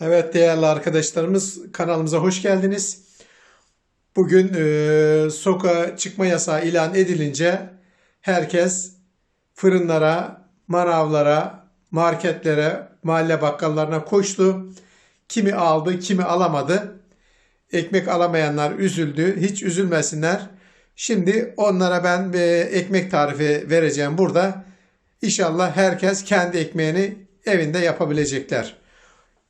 Evet değerli arkadaşlarımız kanalımıza hoş geldiniz. Bugün e, sokağa çıkma yasağı ilan edilince herkes fırınlara, manavlara, marketlere, mahalle bakkallarına koştu. Kimi aldı, kimi alamadı. Ekmek alamayanlar üzüldü. Hiç üzülmesinler. Şimdi onlara ben bir ekmek tarifi vereceğim burada. İnşallah herkes kendi ekmeğini evinde yapabilecekler.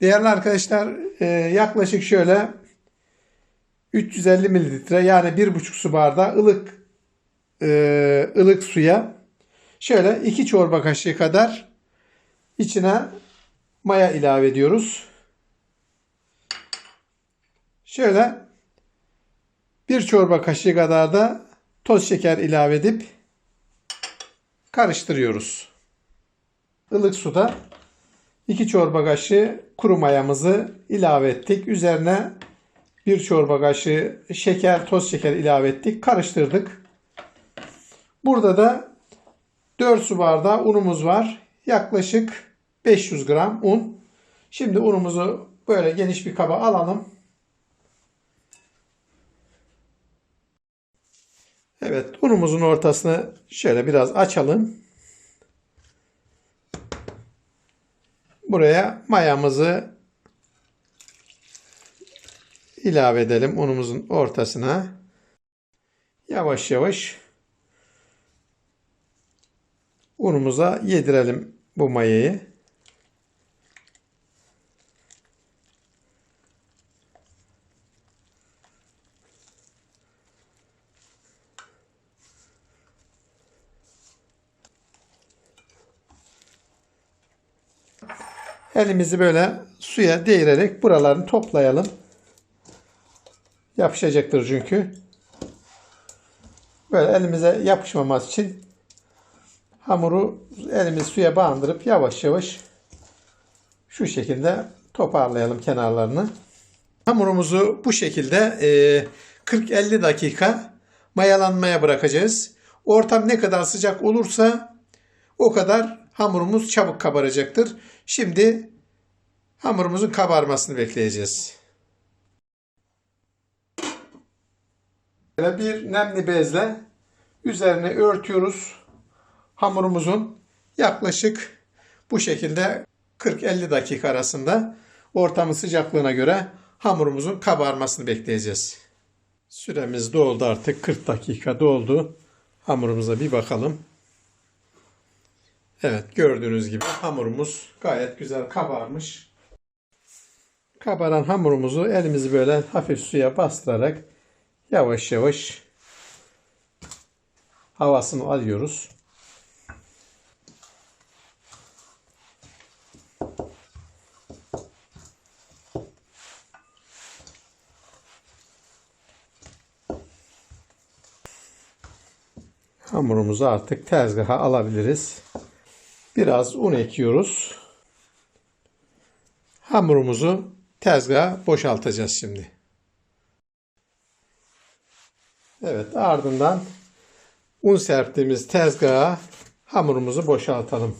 Değerli arkadaşlar e, yaklaşık şöyle 350 mililitre yani 1,5 su bardağı ılık e, ılık suya şöyle 2 çorba kaşığı kadar içine maya ilave ediyoruz. Şöyle bir çorba kaşığı kadar da toz şeker ilave edip karıştırıyoruz. Ilık suda 2 çorba kaşığı kuru mayamızı ilave ettik. Üzerine 1 çorba kaşığı şeker, toz şeker ilave ettik. Karıştırdık. Burada da 4 su bardağı unumuz var. Yaklaşık 500 gram un. Şimdi unumuzu böyle geniş bir kaba alalım. Evet, unumuzun ortasını şöyle biraz açalım. Buraya mayamızı ilave edelim unumuzun ortasına. Yavaş yavaş unumuza yedirelim bu mayayı. Elimizi böyle suya değirerek buralarını toplayalım. Yapışacaktır çünkü. Böyle elimize yapışmaması için hamuru elimiz suya bandırıp yavaş yavaş şu şekilde toparlayalım kenarlarını. Hamurumuzu bu şekilde 40-50 dakika mayalanmaya bırakacağız. Ortam ne kadar sıcak olursa o kadar hamurumuz çabuk kabaracaktır. Şimdi hamurumuzun kabarmasını bekleyeceğiz. Bir nemli bezle üzerine örtüyoruz. Hamurumuzun yaklaşık bu şekilde 40-50 dakika arasında ortamın sıcaklığına göre hamurumuzun kabarmasını bekleyeceğiz. Süremiz doldu artık 40 dakika doldu. Hamurumuza bir bakalım. Evet gördüğünüz gibi hamurumuz gayet güzel kabarmış. Kabaran hamurumuzu elimizi böyle hafif suya bastırarak yavaş yavaş havasını alıyoruz. Hamurumuzu artık tezgaha alabiliriz. Biraz un ekiyoruz. Hamurumuzu tezgaha boşaltacağız şimdi. Evet ardından un serptiğimiz tezgaha hamurumuzu boşaltalım.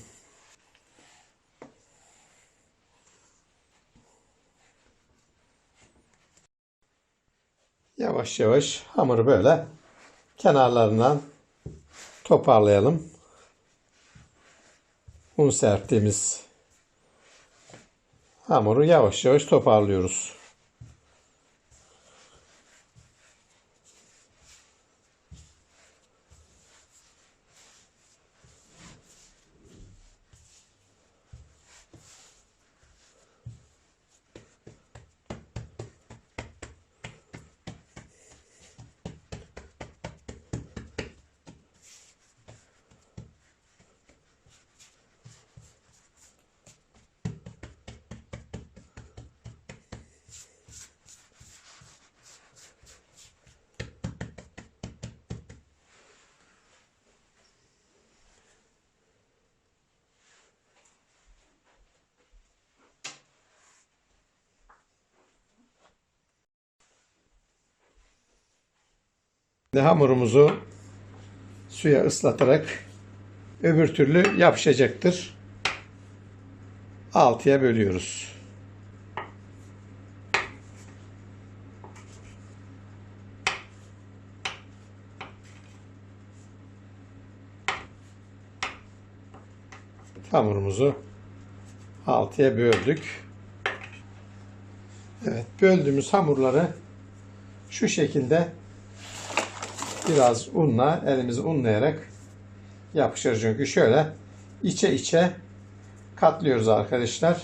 Yavaş yavaş hamuru böyle kenarlarından toparlayalım. Un serptiğimiz hamuru yavaş yavaş toparlıyoruz. Şimdi hamurumuzu suya ıslatarak öbür türlü yapışacaktır. 6'ya bölüyoruz. Hamurumuzu 6'ya böldük. Evet, böldüğümüz hamurları şu şekilde biraz unla, elimizi unlayarak yapışır çünkü şöyle içe içe katlıyoruz arkadaşlar.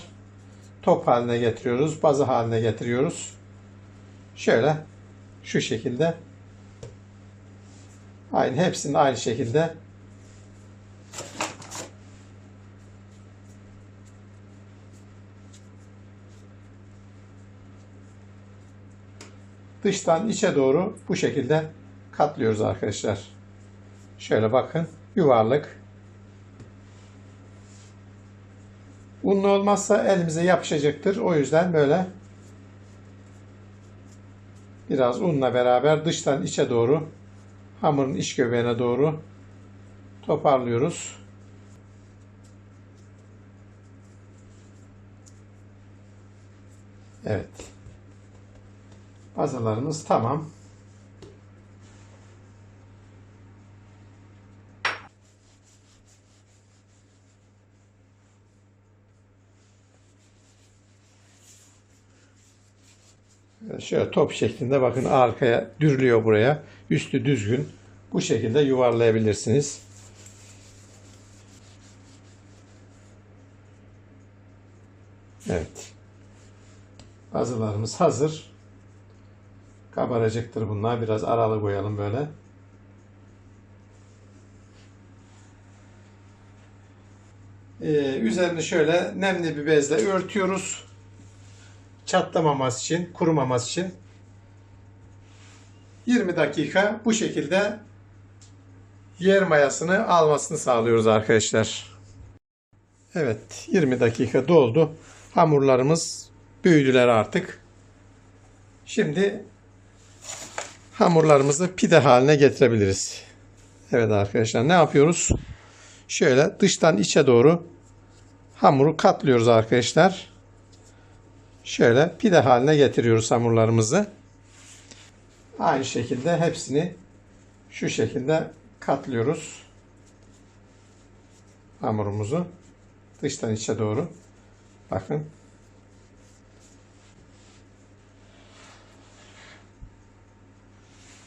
Top haline getiriyoruz, bazı haline getiriyoruz. Şöyle şu şekilde aynı hepsini aynı şekilde dıştan içe doğru bu şekilde katlıyoruz arkadaşlar. Şöyle bakın yuvarlak. Unlu olmazsa elimize yapışacaktır. O yüzden böyle biraz unla beraber dıştan içe doğru hamurun iç göbeğine doğru toparlıyoruz. Evet. Bazalarımız tamam. Şöyle top şeklinde bakın arkaya dürülüyor buraya. Üstü düzgün. Bu şekilde yuvarlayabilirsiniz. Evet. Bazılarımız hazır. Kabaracaktır bunlar. Biraz aralı koyalım böyle. Ee, üzerini şöyle nemli bir bezle örtüyoruz. Çatlamaması için, kurumaması için. 20 dakika bu şekilde yer mayasını almasını sağlıyoruz arkadaşlar. Evet 20 dakika doldu. Hamurlarımız büyüdüler artık. Şimdi hamurlarımızı pide haline getirebiliriz. Evet arkadaşlar ne yapıyoruz? Şöyle dıştan içe doğru hamuru katlıyoruz arkadaşlar. Şöyle pide haline getiriyoruz hamurlarımızı. Aynı şekilde hepsini şu şekilde katlıyoruz. Hamurumuzu dıştan içe doğru. Bakın.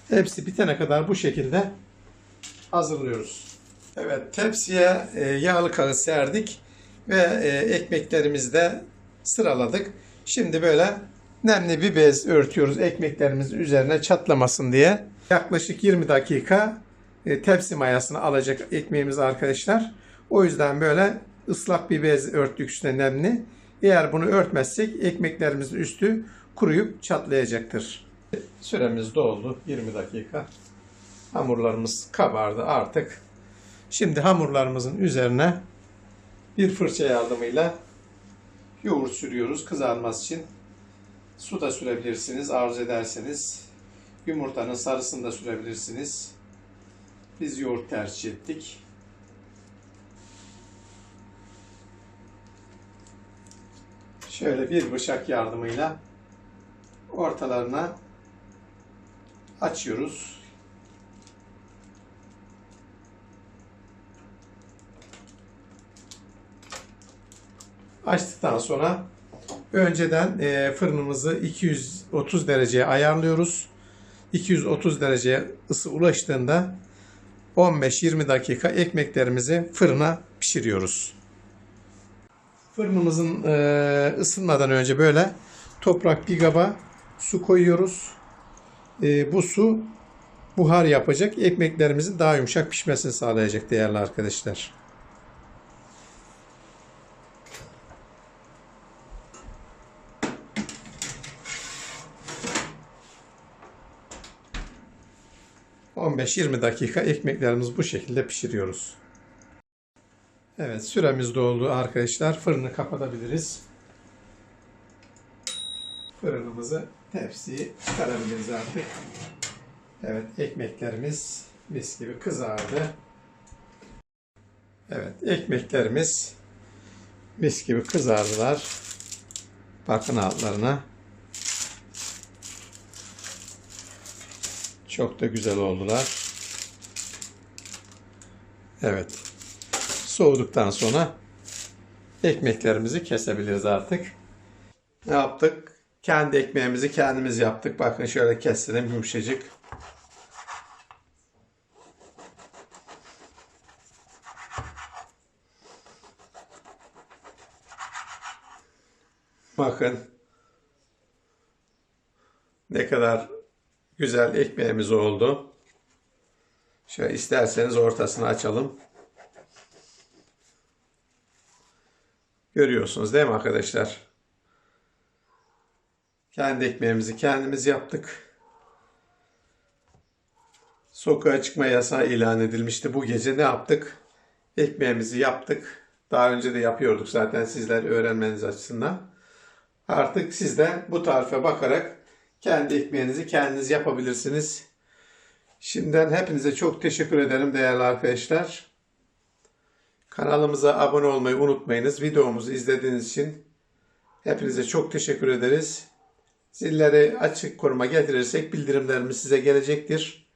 Hepsi bitene kadar bu şekilde hazırlıyoruz. Evet tepsiye e, yağlı kağıt serdik ve e, ekmeklerimizi de sıraladık. Şimdi böyle nemli bir bez örtüyoruz ekmeklerimizin üzerine çatlamasın diye. Yaklaşık 20 dakika e, tepsi mayasını alacak ekmeğimiz arkadaşlar. O yüzden böyle ıslak bir bez örttük üstüne nemli. Eğer bunu örtmezsek ekmeklerimizin üstü kuruyup çatlayacaktır. Süremiz doldu 20 dakika. Hamurlarımız kabardı artık. Şimdi hamurlarımızın üzerine bir fırça yardımıyla yoğurt sürüyoruz kızarması için. Su da sürebilirsiniz arzu ederseniz. Yumurtanın sarısını da sürebilirsiniz. Biz yoğurt tercih ettik. Şöyle bir bıçak yardımıyla ortalarına açıyoruz. Açtıktan sonra önceden e, fırınımızı 230 dereceye ayarlıyoruz. 230 dereceye ısı ulaştığında 15-20 dakika ekmeklerimizi fırına pişiriyoruz. Fırınımızın e, ısınmadan önce böyle toprak bir kaba su koyuyoruz. E, bu su buhar yapacak. Ekmeklerimizin daha yumuşak pişmesini sağlayacak değerli arkadaşlar. ...15-20 dakika ekmeklerimizi bu şekilde pişiriyoruz. Evet süremiz doldu arkadaşlar. Fırını kapatabiliriz. Fırınımızı tepsiye çıkarabiliriz artık. Evet ekmeklerimiz mis gibi kızardı. Evet ekmeklerimiz mis gibi kızardılar. Bakın altlarına. Çok da güzel oldular. Evet. Soğuduktan sonra ekmeklerimizi kesebiliriz artık. Ne yaptık? Kendi ekmeğimizi kendimiz yaptık. Bakın şöyle kestirelim yumuşacık. Bakın ne kadar güzel ekmeğimiz oldu. Şöyle isterseniz ortasını açalım. Görüyorsunuz değil mi arkadaşlar? Kendi ekmeğimizi kendimiz yaptık. Sokağa çıkma yasağı ilan edilmişti. Bu gece ne yaptık? Ekmeğimizi yaptık. Daha önce de yapıyorduk zaten sizler öğrenmeniz açısından. Artık siz de bu tarife bakarak kendi ekmeğinizi kendiniz yapabilirsiniz. Şimdiden hepinize çok teşekkür ederim değerli arkadaşlar. Kanalımıza abone olmayı unutmayınız. Videomuzu izlediğiniz için hepinize çok teşekkür ederiz. Zilleri açık koruma getirirsek bildirimlerimiz size gelecektir.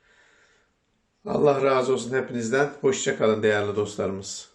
Allah razı olsun hepinizden. Hoşçakalın değerli dostlarımız.